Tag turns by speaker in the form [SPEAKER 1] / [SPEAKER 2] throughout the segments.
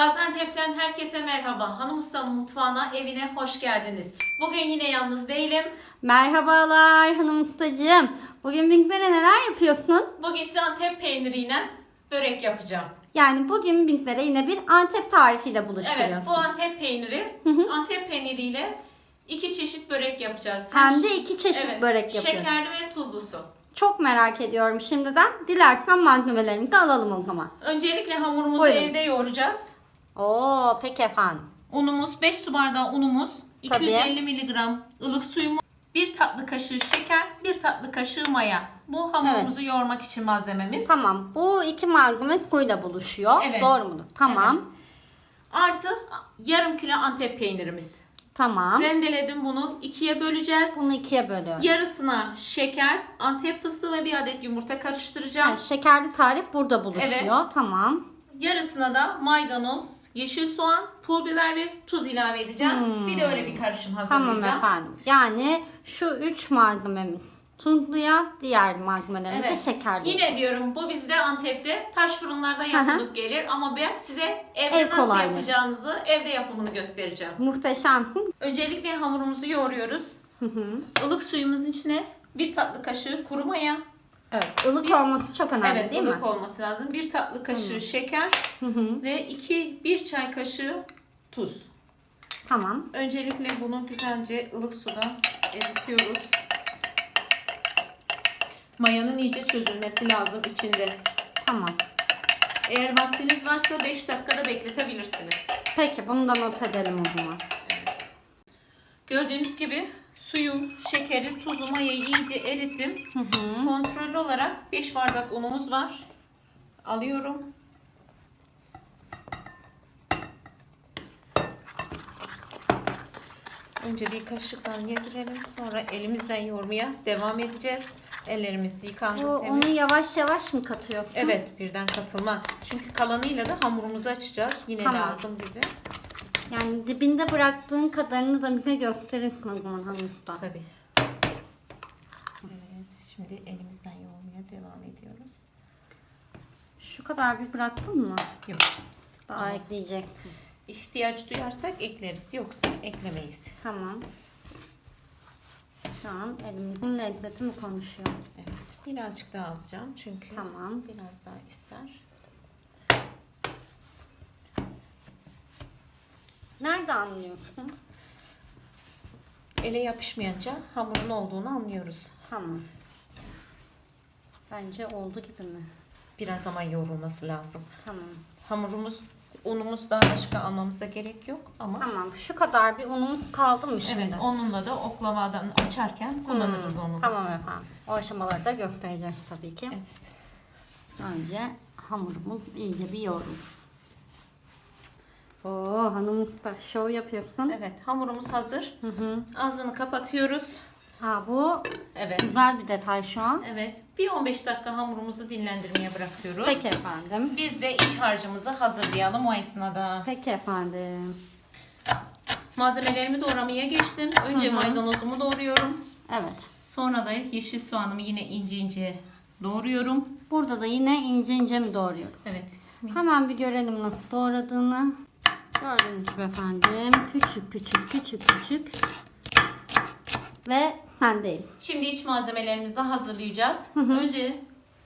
[SPEAKER 1] Gaziantep'ten herkese merhaba. Hanım Usta'nın mutfağına, evine hoş geldiniz. Bugün yine yalnız değilim.
[SPEAKER 2] Merhabalar hanım ustacığım. Bugün bizlere neler yapıyorsun?
[SPEAKER 1] Bugün size Antep peyniriyle börek yapacağım.
[SPEAKER 2] Yani bugün bizlere yine bir Antep tarifiyle buluşturuyorsun.
[SPEAKER 1] Evet, bu Antep peyniri. Antep peyniriyle iki çeşit börek yapacağız.
[SPEAKER 2] Hem de iki çeşit
[SPEAKER 1] Evet,
[SPEAKER 2] börek yapıyorsun.
[SPEAKER 1] Şekerli ve tuzlusu.
[SPEAKER 2] Çok merak ediyorum şimdiden. Dilersen malzemelerimizi alalım o zaman.
[SPEAKER 1] Öncelikle hamurumuzu
[SPEAKER 2] Buyurun.
[SPEAKER 1] evde yoğuracağız.
[SPEAKER 2] Oo peki efendim.
[SPEAKER 1] Unumuz 5 su bardağı unumuz,
[SPEAKER 2] Tabii.
[SPEAKER 1] 250 miligram ılık suyumuz, 1 tatlı kaşığı şeker, 1 tatlı kaşığı maya. Bu hamurumuzu yoğurmak için malzememiz.
[SPEAKER 2] Tamam bu iki malzeme suyla buluşuyor.
[SPEAKER 1] Evet.
[SPEAKER 2] Doğru mudur? Tamam.
[SPEAKER 1] Artı yarım kilo Antep peynirimiz.
[SPEAKER 2] Tamam.
[SPEAKER 1] Rendeledim bunu ikiye böleceğiz.
[SPEAKER 2] Bunu ikiye bölüyorum.
[SPEAKER 1] Yarısına şeker, Antep fıstığı ve bir adet yumurta karıştıracağım.
[SPEAKER 2] Yani şekerli tarif burada buluşuyor.
[SPEAKER 1] Evet.
[SPEAKER 2] Tamam.
[SPEAKER 1] Yarısına da maydanoz, yeşil soğan, pul biber ve tuz ilave edeceğim. Bir de öyle bir karışım
[SPEAKER 2] Hmm. Tamam
[SPEAKER 1] hazırlayacağım.
[SPEAKER 2] efendim. Yani şu üç malzememiz tuzluya, diğer malzemelerimiz de
[SPEAKER 1] Evet.
[SPEAKER 2] şekerli.
[SPEAKER 1] Yine diyorum bu bizde Antep'te taş fırınlarda yapılıp gelir ama ben size evde
[SPEAKER 2] Ev
[SPEAKER 1] nasıl yapacağınızı, evde yapımını göstereceğim.
[SPEAKER 2] Muhteşemsin.
[SPEAKER 1] Öncelikle hamurumuzu yoğuruyoruz.
[SPEAKER 2] Hı hı.
[SPEAKER 1] Ilık suyumuzun içine bir tatlı kaşığı kuru maya,
[SPEAKER 2] Evet. ılık olması çok önemli
[SPEAKER 1] evet
[SPEAKER 2] değil
[SPEAKER 1] ılık
[SPEAKER 2] mi?
[SPEAKER 1] olması lazım. Bir tatlı kaşığı şeker
[SPEAKER 2] Hı hı.
[SPEAKER 1] ve iki bir çay kaşığı tuz.
[SPEAKER 2] Tamam.
[SPEAKER 1] Öncelikle bunu güzelce ılık suda eritiyoruz. Mayanın iyice çözülmesi lazım içinde.
[SPEAKER 2] Tamam.
[SPEAKER 1] Eğer vaktiniz varsa 5 dakikada bekletebilirsiniz.
[SPEAKER 2] Peki bunu da not edelim o zaman.
[SPEAKER 1] Gördüğünüz gibi suyu, şekeri, tuzu, mayayı iyice erittim.
[SPEAKER 2] Hı hı.
[SPEAKER 1] Kontrollü olarak 5 bardak unumuz var. Alıyorum. Önce bir kaşıktan yedirelim. Sonra elimizden yoğurmaya devam edeceğiz. Ellerimiz yıkandı
[SPEAKER 2] Bu,
[SPEAKER 1] temiz.
[SPEAKER 2] onu yavaş yavaş mı katıyorsun?
[SPEAKER 1] Evet birden katılmaz. Çünkü kalanıyla da hamurumuzu açacağız. Yine
[SPEAKER 2] Tamam.
[SPEAKER 1] lazım bize.
[SPEAKER 2] Yani dibinde bıraktığın kadarını da bize gösterirsin o zaman hanım usta.
[SPEAKER 1] Tabii. Evet şimdi elimizden yoğurmaya devam ediyoruz.
[SPEAKER 2] Şu kadar bir bıraktın mı?
[SPEAKER 1] Yok.
[SPEAKER 2] Daha ekleyeceksin.
[SPEAKER 1] İhtiyaç duyarsak ekleriz. Yoksa eklemeyiz.
[SPEAKER 2] Tamam. Şu an elimizin lezzeti mi konuşuyor?
[SPEAKER 1] Evet. Birazcık daha alacağım. Çünkü
[SPEAKER 2] Tamam.
[SPEAKER 1] biraz daha ister.
[SPEAKER 2] Nerede anlıyorsun?
[SPEAKER 1] Ele yapışmayınca hamurun olduğunu anlıyoruz.
[SPEAKER 2] Tamam. Bence oldu gibi mi?
[SPEAKER 1] Biraz ama yoğrulması lazım.
[SPEAKER 2] Tamam.
[SPEAKER 1] Hamurumuz, unumuz daha başka almamıza gerek yok ama
[SPEAKER 2] Tamam. Şu kadar bir unumuz kaldı mı şimdi?
[SPEAKER 1] evet onunla da oklavadan açarken kullanırız
[SPEAKER 2] Hmm,
[SPEAKER 1] onu.
[SPEAKER 2] Tamam efendim. O aşamaları da göstereceğiz tabii ki.
[SPEAKER 1] Evet.
[SPEAKER 2] Önce hamurumuz iyice bir yoğurun. Oo hanım usta şov yapıyorsun.
[SPEAKER 1] Evet hamurumuz hazır.
[SPEAKER 2] Hı hı.
[SPEAKER 1] Ağzını kapatıyoruz.
[SPEAKER 2] Ha bu
[SPEAKER 1] Evet.
[SPEAKER 2] güzel bir detay şu an.
[SPEAKER 1] Evet. Bir 15 dakika hamurumuzu dinlendirmeye bırakıyoruz.
[SPEAKER 2] Peki efendim.
[SPEAKER 1] Biz de iç harcımızı hazırlayalım o esnada.
[SPEAKER 2] Peki efendim.
[SPEAKER 1] Malzemelerimi doğramaya geçtim. Önce maydanozumu doğruyorum.
[SPEAKER 2] Evet.
[SPEAKER 1] Sonra da yeşil soğanımı yine ince ince doğruyorum.
[SPEAKER 2] Burada da yine ince ince mi doğruyorum?
[SPEAKER 1] Evet.
[SPEAKER 2] Hemen bir görelim nasıl doğradığını. Gördüğünüz gibi efendim. Küçük küçük küçük küçük. Ve sendeyim.
[SPEAKER 1] Şimdi iç malzemelerimizi hazırlayacağız. Önce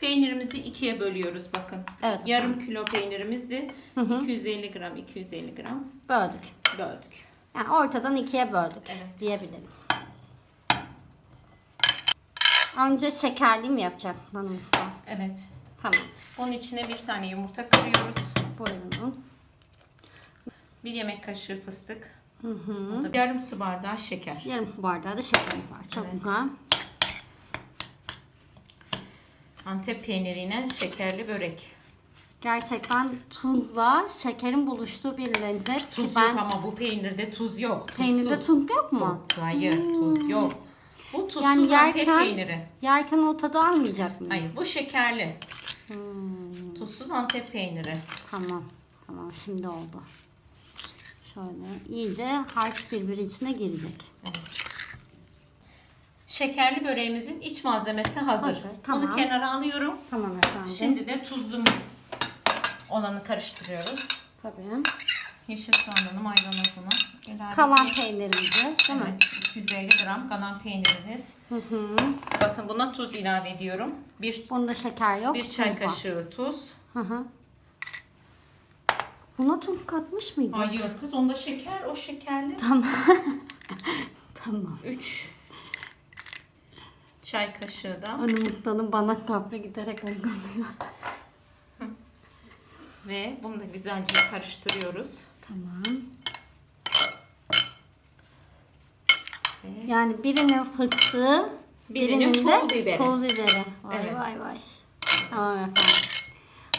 [SPEAKER 1] peynirimizi ikiye bölüyoruz bakın.
[SPEAKER 2] Evet.
[SPEAKER 1] Yarım kilo peynirimizdi. 250 gram 250 gram
[SPEAKER 2] Böldük.
[SPEAKER 1] böldük.
[SPEAKER 2] Yani ortadan ikiye böldük
[SPEAKER 1] Evet.
[SPEAKER 2] diyebiliriz. Önce şekerli mi yapacaksın hanım usta?
[SPEAKER 1] Evet.
[SPEAKER 2] Tamam.
[SPEAKER 1] Bunun içine bir tane yumurta kırıyoruz.
[SPEAKER 2] Buyurun.
[SPEAKER 1] Bir yemek kaşığı fıstık.
[SPEAKER 2] Hı hı.
[SPEAKER 1] O da yarım su bardağı şeker.
[SPEAKER 2] Yarım su bardağı da şekerimiz var. Çok
[SPEAKER 1] Evet.
[SPEAKER 2] güzel.
[SPEAKER 1] Antep peyniriyle şekerli börek.
[SPEAKER 2] Gerçekten tuzla şekerin buluştuğu bir lezzet.
[SPEAKER 1] Tuz
[SPEAKER 2] ben
[SPEAKER 1] yok ama bu peynirde tuz yok. Tuzsuz.
[SPEAKER 2] peynirde tuz yok mu?
[SPEAKER 1] Tuz- Hayır tuz yok. Bu tuzsuz
[SPEAKER 2] Yani
[SPEAKER 1] Antep
[SPEAKER 2] yerken-
[SPEAKER 1] peyniri.
[SPEAKER 2] Yerken o tadı almayacak mı?
[SPEAKER 1] Hayır bu şekerli.
[SPEAKER 2] Hmm,
[SPEAKER 1] Tuzsuz Antep peyniri.
[SPEAKER 2] tamam. Tamam şimdi oldu. Şöyle iyice harç birbiri içine girecek.
[SPEAKER 1] Evet. Şekerli böreğimizin iç malzemesi hazır.
[SPEAKER 2] Hazır, tamam.
[SPEAKER 1] Bunu kenara alıyorum.
[SPEAKER 2] Tamam efendim.
[SPEAKER 1] Şimdi de tuzlu olanı karıştırıyoruz.
[SPEAKER 2] Tabii.
[SPEAKER 1] Yeşil soğanını, maydanozunu. ilave
[SPEAKER 2] Kalan peynirimizi değil mi?
[SPEAKER 1] Evet, 250 gram kalan peynirimiz.
[SPEAKER 2] Hı hı.
[SPEAKER 1] Bakın buna tuz ilave ediyorum. Bir,
[SPEAKER 2] Bunda şeker yok.
[SPEAKER 1] bir çay kaşığı tuz.
[SPEAKER 2] Hı hı. Buna tuz katmış mıydı?
[SPEAKER 1] Hayır kız onda şeker, o şekerli.
[SPEAKER 2] Tamam. tamam.
[SPEAKER 1] 3 çay kaşığı da
[SPEAKER 2] Anne Mustafa'nın bana kapra giderek uyguluyor.
[SPEAKER 1] ve bunu da güzelce karıştırıyoruz.
[SPEAKER 2] Tamam.
[SPEAKER 1] Ve
[SPEAKER 2] Yani birinin fıstığı,
[SPEAKER 1] Birinin
[SPEAKER 2] birinin
[SPEAKER 1] pul
[SPEAKER 2] de
[SPEAKER 1] biberi.
[SPEAKER 2] Pul biberi. Vay
[SPEAKER 1] Evet.
[SPEAKER 2] vay vay. Tamam efendim.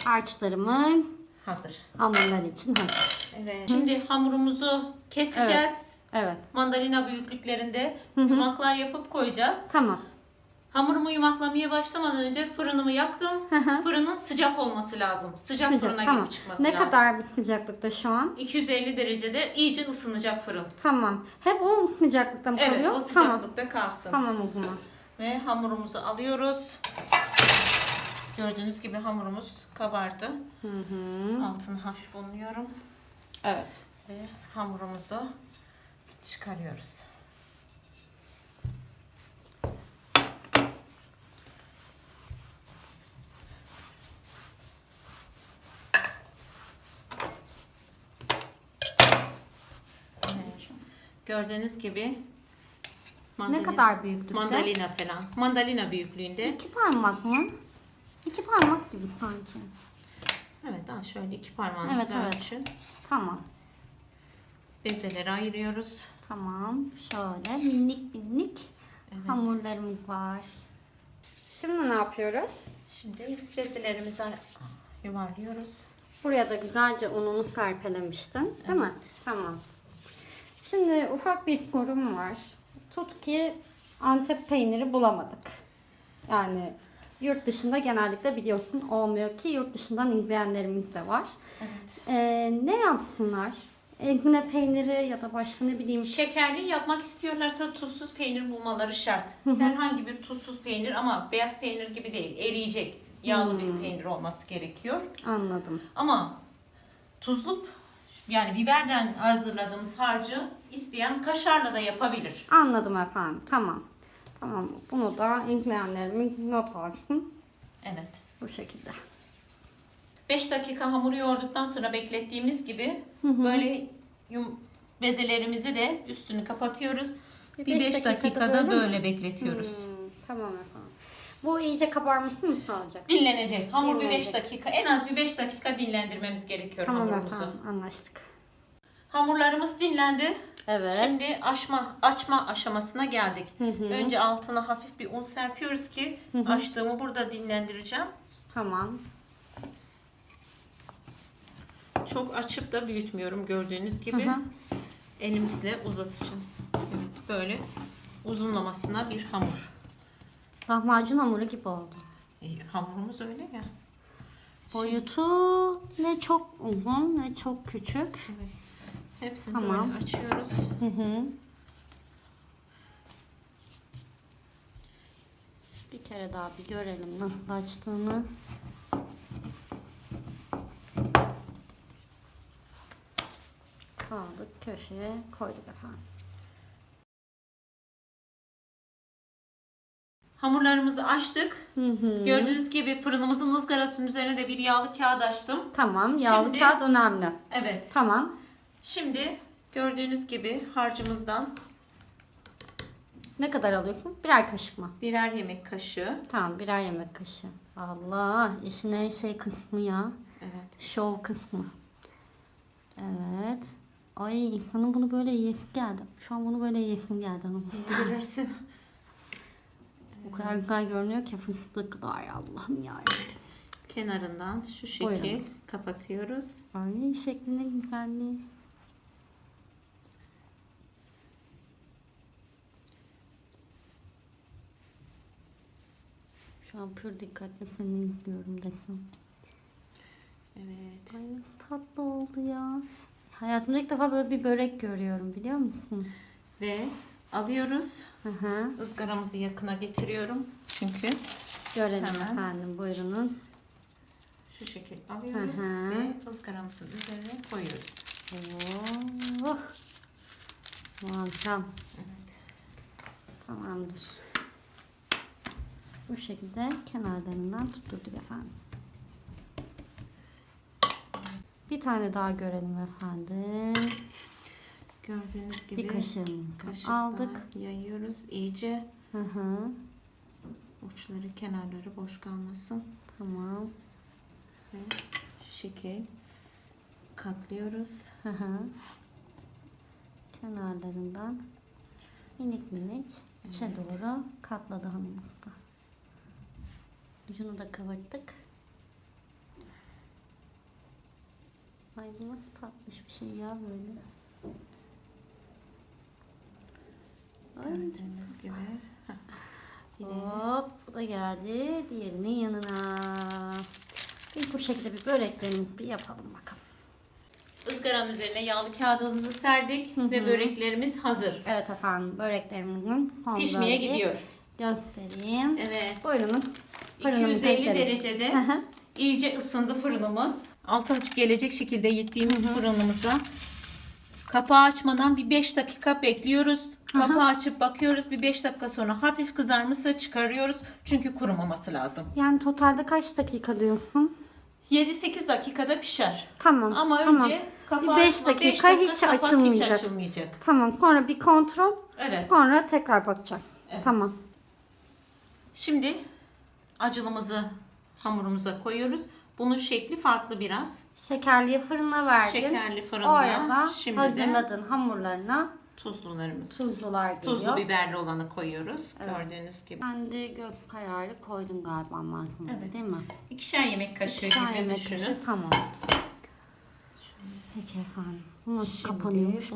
[SPEAKER 2] Harçlarımı
[SPEAKER 1] hazır.
[SPEAKER 2] hamurlar için hazır.
[SPEAKER 1] Evet. Şimdi hamurumuzu keseceğiz.
[SPEAKER 2] Evet.
[SPEAKER 1] Mandalina büyüklüklerinde yumaklar yapıp koyacağız.
[SPEAKER 2] Tamam.
[SPEAKER 1] Hamurumu yumaklamaya başlamadan önce fırınımı yaktım.
[SPEAKER 2] hı.
[SPEAKER 1] Fırının sıcak olması lazım. Sıcak
[SPEAKER 2] Güzel,
[SPEAKER 1] fırına
[SPEAKER 2] tamam.
[SPEAKER 1] girip çıkması
[SPEAKER 2] Ne
[SPEAKER 1] lazım.
[SPEAKER 2] kadar bir sıcaklıkta şu an?
[SPEAKER 1] 250 derecede iyice ısınacak fırın.
[SPEAKER 2] Tamam. Hep o sıcaklıkta mı
[SPEAKER 1] Evet
[SPEAKER 2] kalıyor?
[SPEAKER 1] o
[SPEAKER 2] Tamam.
[SPEAKER 1] sıcaklıkta kalsın.
[SPEAKER 2] Tamam o zaman.
[SPEAKER 1] Ve hamurumuzu alıyoruz. Gördüğünüz gibi hamurumuz kabardı.
[SPEAKER 2] Hı hı.
[SPEAKER 1] Altını hafif unluyorum.
[SPEAKER 2] Evet.
[SPEAKER 1] Ve hamurumuzu çıkarıyoruz. Evet. Gördüğünüz gibi
[SPEAKER 2] Ne
[SPEAKER 1] mandalina-
[SPEAKER 2] kadar büyüklükte?
[SPEAKER 1] Mandalina falan. Mandalina büyüklüğünde.
[SPEAKER 2] İki parmak mı? İki parmak gibi sanki.
[SPEAKER 1] Evet daha şöyle iki parmağınızla
[SPEAKER 2] Evet, evet.
[SPEAKER 1] ölçün.
[SPEAKER 2] Tamam.
[SPEAKER 1] Bezeleri ayırıyoruz.
[SPEAKER 2] Tamam. Şöyle minik minik
[SPEAKER 1] Evet.
[SPEAKER 2] hamurlarımız var. Şimdi ne yapıyoruz?
[SPEAKER 1] Şimdi bezelerimizi yuvarlıyoruz.
[SPEAKER 2] Buraya da güzelce ununu serpelemiştin. Değil mi? Tamam. Şimdi ufak bir sorum var. Tut ki Antep peyniri bulamadık. Yani yurt dışında genellikle biliyorsun olmuyor ki yurt dışından izleyenlerimiz de var.
[SPEAKER 1] Evet.
[SPEAKER 2] Ee, ne yapsınlar? Ezine peyniri ya da başka ne bileyim
[SPEAKER 1] Şekerli yapmak istiyorlarsa tuzsuz peynir bulmaları şart. Herhangi bir tuzsuz peynir ama beyaz peynir gibi değil, eriyecek, yağlı bir peynir olması gerekiyor.
[SPEAKER 2] anladım.
[SPEAKER 1] Ama tuzlu yani biberden hazırladığımız harcı isteyen kaşarla da yapabilir.
[SPEAKER 2] Anladım efendim. Tamam. Tamam. Bunu da izleyenlerimiz not alsın.
[SPEAKER 1] Evet.
[SPEAKER 2] Bu şekilde.
[SPEAKER 1] 5 dakika hamuru yoğurduktan sonra beklettiğimiz gibi böyle yum, bezelerimizi de üstünü kapatıyoruz.
[SPEAKER 2] Bir
[SPEAKER 1] Bir
[SPEAKER 2] beş
[SPEAKER 1] 5
[SPEAKER 2] dakikada
[SPEAKER 1] dakikada
[SPEAKER 2] böyle
[SPEAKER 1] böyle bekletiyoruz.
[SPEAKER 2] Hmm, tamam efendim. Bu iyice kabarmasını mı sağlayacak?
[SPEAKER 1] Dinlenecek. Hamur bir 5
[SPEAKER 2] Dinlenecek.
[SPEAKER 1] dakika. En az bir 5 dakika dinlendirmemiz gerekiyor
[SPEAKER 2] Tamam
[SPEAKER 1] hamurumuzu.
[SPEAKER 2] efendim anlaştık.
[SPEAKER 1] Hamurlarımız dinlendi.
[SPEAKER 2] Evet.
[SPEAKER 1] Şimdi açma açma aşamasına geldik.
[SPEAKER 2] Hı hı.
[SPEAKER 1] Önce altına hafif bir un serpiyoruz ki açtığımı burada dinlendireceğim.
[SPEAKER 2] Tamam.
[SPEAKER 1] Çok açıp da büyütmüyorum gördüğünüz gibi.
[SPEAKER 2] Hı hı.
[SPEAKER 1] Elimizle uzatacağız. Evet, böyle uzunlamasına bir hamur.
[SPEAKER 2] Lahmacun hamuru gibi oldu.
[SPEAKER 1] E, hamurumuz öyle ya.
[SPEAKER 2] Boyutu ne çok uzun ne çok küçük.
[SPEAKER 1] Evet. Hepsini
[SPEAKER 2] Tamam.
[SPEAKER 1] böyle açıyoruz.
[SPEAKER 2] Hı hı. Bir kere daha bir görelim nasıl açtığını. Aldık köşeye koyduk efendim.
[SPEAKER 1] Hamurlarımızı açtık.
[SPEAKER 2] Hı hı.
[SPEAKER 1] Gördüğünüz gibi fırınımızın ızgarasının üzerine de bir yağlı kağıt açtım.
[SPEAKER 2] Tamam yağlı
[SPEAKER 1] Şimdi-
[SPEAKER 2] kağıt önemli.
[SPEAKER 1] Evet.
[SPEAKER 2] Tamam.
[SPEAKER 1] Şimdi gördüğünüz gibi harcımızdan
[SPEAKER 2] Ne kadar alıyorsun? Birer kaşık mı?
[SPEAKER 1] birer yemek kaşığı.
[SPEAKER 2] Tamam birer yemek kaşığı. Allah işin en şey kısmı ya.
[SPEAKER 1] Evet.
[SPEAKER 2] Şov kısmı. Evet. Ay insanın bunu böyle yiyesi geldi. Şu an bunu böyle yiyesim geldi hanım.
[SPEAKER 1] Bilirsin.
[SPEAKER 2] O kadar güzel görünüyor ki fıstıklar Allah'ım ya.
[SPEAKER 1] Kenarından şu şekil
[SPEAKER 2] Buyurun.
[SPEAKER 1] kapatıyoruz.
[SPEAKER 2] Ay şeklinde güzelliği. An pür dikkatle seni izliyorum desem.
[SPEAKER 1] Evet.
[SPEAKER 2] Ay tatlı oldu ya. Hayatımda ilk defa böyle bir börek görüyorum biliyor musun?
[SPEAKER 1] Ve alıyoruz.
[SPEAKER 2] Hı hı.
[SPEAKER 1] Izgaramızı yakına getiriyorum. Çünkü
[SPEAKER 2] Görelim
[SPEAKER 1] Hemen.
[SPEAKER 2] efendim buyurunuz.
[SPEAKER 1] Şu şekil alıyoruz
[SPEAKER 2] Hı hı.
[SPEAKER 1] ve ızgaramızın üzerine koyuyoruz.
[SPEAKER 2] Oh. Muazzam.
[SPEAKER 1] Evet.
[SPEAKER 2] Tamamdır. Bu şekilde kenarlarından tutturduk efendim. Bir tane daha görelim efendim.
[SPEAKER 1] Gördüğünüz gibi
[SPEAKER 2] Bir
[SPEAKER 1] kaşıkla
[SPEAKER 2] aldık.
[SPEAKER 1] yayıyoruz iyice.
[SPEAKER 2] Hı hı.
[SPEAKER 1] Uçları kenarları boş kalmasın.
[SPEAKER 2] Tamam.
[SPEAKER 1] Ve şu şekil katlıyoruz.
[SPEAKER 2] Hı hı. Kenarlarından minik minik içe
[SPEAKER 1] Evet.
[SPEAKER 2] doğru katladı hanımefendi. Ucunu da kıvırttık. Ay bu nasıl tatlış bir şey ya böyle.
[SPEAKER 1] Gördüğünüz gibi.
[SPEAKER 2] Hop bu da geldi diğerinin yanına. Bir bu şekilde bir böreklerini bir yapalım bakalım.
[SPEAKER 1] ızgaranın üzerine yağlı kağıdımızı serdik ve böreklerimiz hazır.
[SPEAKER 2] Evet efendim böreklerimizin son
[SPEAKER 1] Pişmeye gidiyor.
[SPEAKER 2] Göstereyim.
[SPEAKER 1] Evet.
[SPEAKER 2] Buyurun. Fırınımıza
[SPEAKER 1] 250
[SPEAKER 2] ekledim.
[SPEAKER 1] derecede iyice ısındı fırınımız. Altı açık gelecek şekilde yettiğimiz fırınımıza kapağı açmadan bir 5 dakika bekliyoruz. Kapağı açıp bakıyoruz. Bir 5 dakika sonra hafif kızarmışsa çıkarıyoruz. Çünkü kurumaması lazım.
[SPEAKER 2] Yani totalde kaç dakika diyorsun?
[SPEAKER 1] 7-8 dakikada pişer.
[SPEAKER 2] Tamam.
[SPEAKER 1] Ama
[SPEAKER 2] tamam.
[SPEAKER 1] önce kapağı
[SPEAKER 2] Bir beş
[SPEAKER 1] açma, beş
[SPEAKER 2] dakika hiç
[SPEAKER 1] kapak
[SPEAKER 2] açılmayacak.
[SPEAKER 1] Hiç açılmayacak.
[SPEAKER 2] Tamam. Sonra bir kontrol.
[SPEAKER 1] Evet.
[SPEAKER 2] Sonra tekrar bakacağım.
[SPEAKER 1] Evet.
[SPEAKER 2] Tamam.
[SPEAKER 1] Şimdi acılımızı hamurumuza koyuyoruz. Bunun şekli farklı biraz.
[SPEAKER 2] Şekerliyi fırına verdin.
[SPEAKER 1] Şekerli fırında.
[SPEAKER 2] O arada
[SPEAKER 1] Şimdi de
[SPEAKER 2] hazırladığın hamurlarına
[SPEAKER 1] tuzlularımız.
[SPEAKER 2] tuzlular geliyor.
[SPEAKER 1] Tuzlu biberli olanı koyuyoruz.
[SPEAKER 2] Evet.
[SPEAKER 1] Gördüğünüz gibi.
[SPEAKER 2] Ben de göz kararı koydum galiba malzemeye
[SPEAKER 1] Evet.
[SPEAKER 2] değil mi?
[SPEAKER 1] İkişer yemek kaşığı
[SPEAKER 2] İki tane
[SPEAKER 1] gibi
[SPEAKER 2] yemek
[SPEAKER 1] düşünün.
[SPEAKER 2] kaşığı, Tamam. Peki efendim. Bu nasıl kapanıyormuş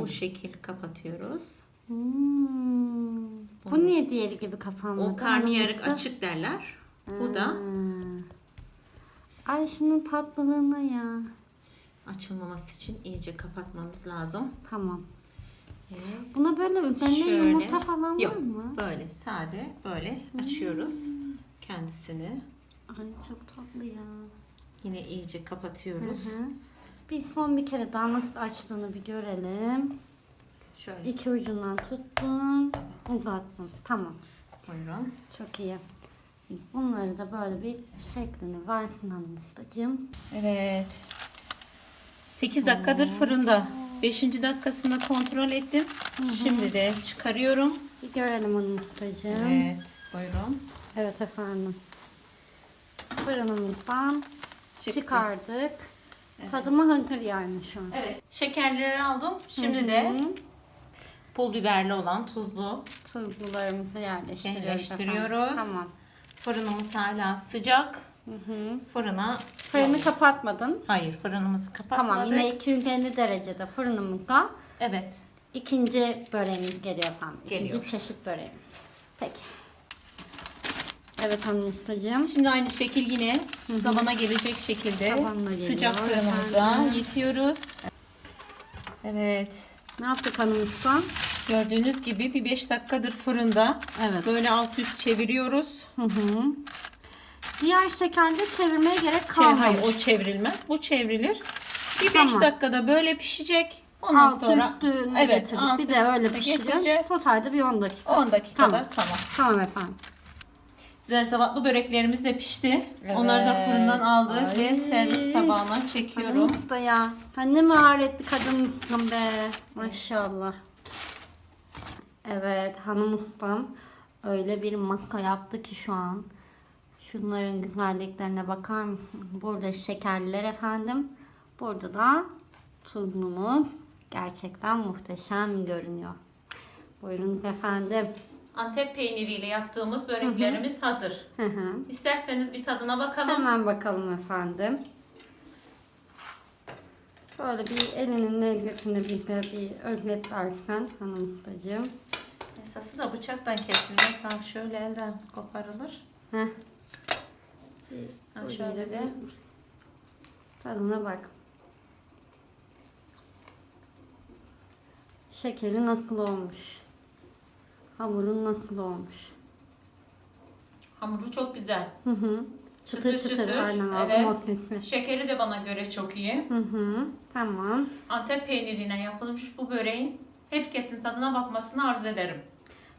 [SPEAKER 1] bu şekil kapatıyoruz.
[SPEAKER 2] Hmm. Bu niye diğeri gibi kapanmadı?
[SPEAKER 1] O karnıyarık açık derler. Bu da
[SPEAKER 2] Hmm. Ay şunun tatlılığına ya.
[SPEAKER 1] açılmaması için iyice kapatmamız lazım.
[SPEAKER 2] Tamam.
[SPEAKER 1] Ve
[SPEAKER 2] Buna böyle üzerine
[SPEAKER 1] Şöyle.
[SPEAKER 2] yumurta falan
[SPEAKER 1] Yok.
[SPEAKER 2] var mı?
[SPEAKER 1] böyle sade böyle açıyoruz kendisini.
[SPEAKER 2] Ay çok tatlı ya.
[SPEAKER 1] Yine iyice kapatıyoruz.
[SPEAKER 2] Hı hı. Bir son bir kere daha nasıl açtığını bir görelim.
[SPEAKER 1] Şöyle
[SPEAKER 2] İki ucundan tuttun. Uzattın. Tamam.
[SPEAKER 1] buyurun.
[SPEAKER 2] Çok iyi. Bunları da böyle bir şeklini versin hanımcığım.
[SPEAKER 1] Evet. 8 dakikadır fırında. 5. dakikasını kontrol ettim. Şimdi de çıkarıyorum.
[SPEAKER 2] Bir görelim hanımcığım.
[SPEAKER 1] Evet, buyurun.
[SPEAKER 2] Evet efendim. Fırınımızdan
[SPEAKER 1] Çıktı.
[SPEAKER 2] çıkardık. Tadımı hazır yani şu an.
[SPEAKER 1] Evet, şekerleri aldım. Şimdi de pul biberli olan tuzlu
[SPEAKER 2] Tuzlularımızı yerleştiriyoruz.
[SPEAKER 1] yerleştiriyoruz.
[SPEAKER 2] efendim. Tamam.
[SPEAKER 1] Fırınımız hala sıcak. Fırına
[SPEAKER 2] Fırını kapatmadın.
[SPEAKER 1] Hayır, fırınımızı kapatmadık.
[SPEAKER 2] Tamam yine 250 derecede fırınımızda
[SPEAKER 1] Evet.
[SPEAKER 2] ikinci böreğimiz geliyor efendim. İkinci
[SPEAKER 1] Geliyor.
[SPEAKER 2] çeşit böreğimiz. Peki. Evet hanımcığım.
[SPEAKER 1] Şimdi aynı şekil yine tabana gelecek şekilde
[SPEAKER 2] Tabanla geliyor
[SPEAKER 1] sıcak fırınımıza
[SPEAKER 2] efendim.
[SPEAKER 1] yetiyoruz. Evet.
[SPEAKER 2] Ne yaptık hanımcığım?
[SPEAKER 1] Gördüğünüz gibi bir 5 dakikadır fırında.
[SPEAKER 2] Evet.
[SPEAKER 1] Böyle alt üst çeviriyoruz.
[SPEAKER 2] Hı hı. Diğer şekerde çevirmeye gerek kalmamış.
[SPEAKER 1] hayır o çevrilmez. Bu çevrilir. Bir 5
[SPEAKER 2] Tamam.
[SPEAKER 1] dakikada böyle pişecek. Ondan
[SPEAKER 2] Altı
[SPEAKER 1] sonra
[SPEAKER 2] üstüne
[SPEAKER 1] evet,
[SPEAKER 2] getirdik.
[SPEAKER 1] alt
[SPEAKER 2] Bir de öyle pişireceğiz.
[SPEAKER 1] getireceğiz.
[SPEAKER 2] Totalde bir 10 dakika.
[SPEAKER 1] 10 dakikada
[SPEAKER 2] Tamam.
[SPEAKER 1] tamam.
[SPEAKER 2] Tamam efendim.
[SPEAKER 1] Zerzevatlı böreklerimiz de pişti.
[SPEAKER 2] Evet.
[SPEAKER 1] Onları da fırından aldık
[SPEAKER 2] Ay.
[SPEAKER 1] ve servis tabağına çekiyorum.
[SPEAKER 2] Kadın usta ya. Sen ne maharetli kadınsın be. Maşallah. Evet hanım ustam öyle bir masa yaptı ki şu an. Şunların güzelliklerine bakar mısın? Burada şekerliler efendim. Burada da tuzlumuz. Gerçekten muhteşem görünüyor. Buyurun efendim.
[SPEAKER 1] Antep peyniriyle yaptığımız böreklerimiz hazır.
[SPEAKER 2] Hı hı.
[SPEAKER 1] İsterseniz bir tadına bakalım.
[SPEAKER 2] Hemen bakalım efendim. Böyle bir elinin lezzetini bize bir özletlersen hanım ustacığım.
[SPEAKER 1] Esası da bıçaktan kesilmez. Ha şöyle elden koparılır.
[SPEAKER 2] Heh.
[SPEAKER 1] Ha şöyle de.
[SPEAKER 2] Tadına bak. Şekeri nasıl olmuş? Hamurun nasıl olmuş?
[SPEAKER 1] Hamuru çok güzel.
[SPEAKER 2] Hı hı. Çıtır çıtır, aynen aldım
[SPEAKER 1] Evet. Şekeri de bana göre çok iyi.
[SPEAKER 2] Hı hı. Tamam.
[SPEAKER 1] Antep peyniriyle yapılmış bu böreğin herkesin tadına bakmasını arzu ederim.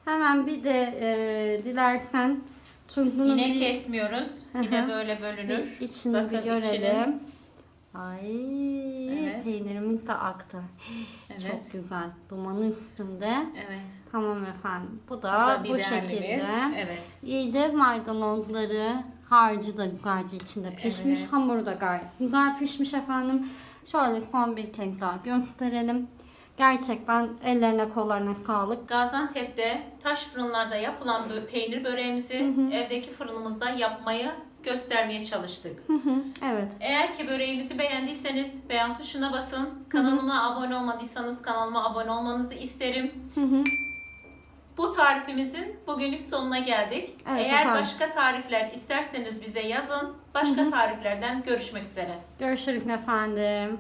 [SPEAKER 2] Hemen bir de e, dilersen turpunu
[SPEAKER 1] Yine
[SPEAKER 2] bir,
[SPEAKER 1] kesmiyoruz. Yine
[SPEAKER 2] Hı hı.
[SPEAKER 1] böyle bölünür.
[SPEAKER 2] bir içini
[SPEAKER 1] Bakın
[SPEAKER 2] bir görelim.
[SPEAKER 1] içinin.
[SPEAKER 2] Ay
[SPEAKER 1] Evet.
[SPEAKER 2] peynirimiz de aktı.
[SPEAKER 1] Evet.
[SPEAKER 2] Çok güzel. Dumanın üstünde.
[SPEAKER 1] Evet.
[SPEAKER 2] Tamam efendim. Bu
[SPEAKER 1] Bu
[SPEAKER 2] da,
[SPEAKER 1] da
[SPEAKER 2] bu şekilde.
[SPEAKER 1] Evet.
[SPEAKER 2] İyice maydanozları, harcı da güzelce içinde pişmiş.
[SPEAKER 1] Evet.
[SPEAKER 2] Hamuru da gayet güzel pişmiş efendim. Şöyle son bir kez daha gösterelim. Gerçekten ellerine kollarına sağlık.
[SPEAKER 1] Gaziantep'te taş fırınlarda yapılan peynir böreğimizi evdeki fırınımızda yapmayı göstermeye çalıştık.
[SPEAKER 2] Hı hı, evet.
[SPEAKER 1] Eğer ki böreğimizi beğendiyseniz beğen tuşuna basın. Kanalıma abone olmadıysanız kanalıma abone olmanızı isterim.
[SPEAKER 2] Hı hı.
[SPEAKER 1] Bu tarifimizin bugünlük sonuna geldik.
[SPEAKER 2] Evet,
[SPEAKER 1] Eğer
[SPEAKER 2] efendim.
[SPEAKER 1] başka tarifler isterseniz bize yazın. Başka tariflerden görüşmek üzere.
[SPEAKER 2] Görüşürüz efendim.